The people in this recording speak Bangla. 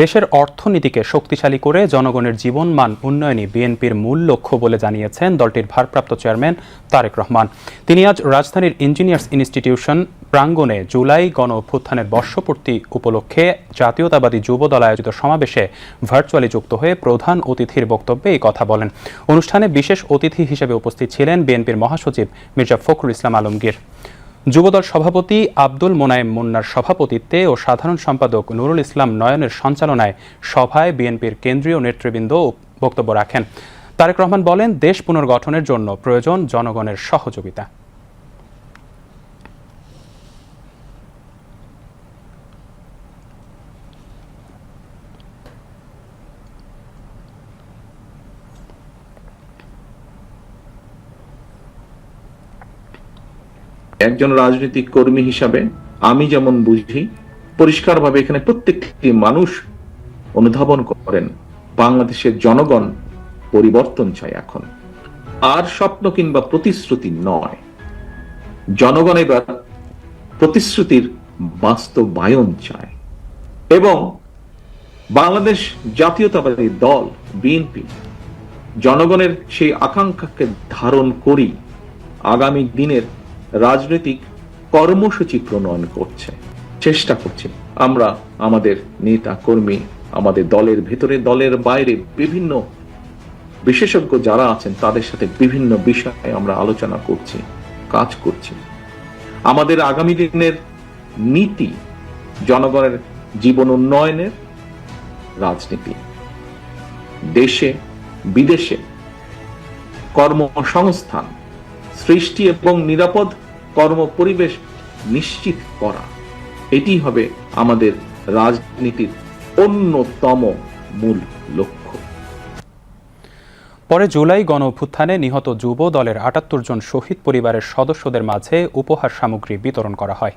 দেশের অর্থনীতিকে শক্তিশালী করে জনগণের জীবনমান উন্নয়নই বিএনপির মূল লক্ষ্য বলে জানিয়েছেন দলটির ভারপ্রাপ্ত চেয়ারম্যান তারেক রহমান। তিনি আজ রাজধানীর ইঞ্জিনিয়ার্স ইনস্টিটিউশন প্রাঙ্গণে জুলাই গণ অভ্যুত্থানের বর্ষপূর্তি উপলক্ষে জাতীয়তাবাদী যুবদল আয়োজিত সমাবেশে ভার্চুয়ালি যুক্ত হয়ে প্রধান অতিথির বক্তব্যে এই কথা বলেন। অনুষ্ঠানে বিশেষ অতিথি হিসেবে উপস্থিত ছিলেন বিএনপির মহাসচিব মির্জা ফখরুল ইসলাম আলমগীর। যুবদল সভাপতি আব্দুল মোনায়েম মুন্নার সভাপতিত্বে ও সাধারণ সম্পাদক নুরুল ইসলাম নয়নের সঞ্চালনায় সভায় বিএনপির কেন্দ্রীয় নেতৃবৃন্দ বক্তব্য রাখেন। তারেক রহমান বলেন, দেশ পুনর্গঠনের জন্য প্রয়োজন জনগণের সহযোগিতা। একজন রাজনৈতিক কর্মী হিসাবে আমি যেমন বুঝি, পরিষ্কারভাবে এখানে প্রত্যেকটি মানুষ অনুধাবন করেন, বাংলাদেশের জনগণ পরিবর্তন চায় এখন। আর স্বপ্ন কিংবা প্রতিশ্রুতি নয়। জনগণ এবার প্রতিশ্রুতির বাস্তবায়ন চায়। এবং বাংলাদেশ জাতীয়তাবাদী দল, বিএনপি, জনগণের সেই আকাঙ্ক্ষাকে ধারণ করি আগামী দিনের রাজনৈতিক কর্মসূচি প্রণয়ন করছে। চেষ্টা করছে। আমরা, আমাদের নেতা, কর্মী, আমাদের দলের ভেতরে, দলের বাইরে বিভিন্ন বিশেষজ্ঞ যারা আছেন, তাদের সাথে বিভিন্ন বিষয়ে আমরা আলোচনা করছি, কাজ করছি। আমাদের আগামী দিনের নীতি জনগণের জীবন উন্নয়নের রাজনীতি। দেশে, বিদেশে কর্মসংস্থান সৃষ্টি এবং নিরাপদ কর্ম পরিবেশ নিশ্চিত করা। এটি হবে আমাদের রাজনীতির অন্যতম মূল লক্ষ্য। পরে জুলাই গণ অভ্যুত্থানে নিহত যুব দলের আটাত্তর জন শহীদ পরিবারের সদস্যদের মাঝে উপহার সামগ্রী বিতরণ করা হয়।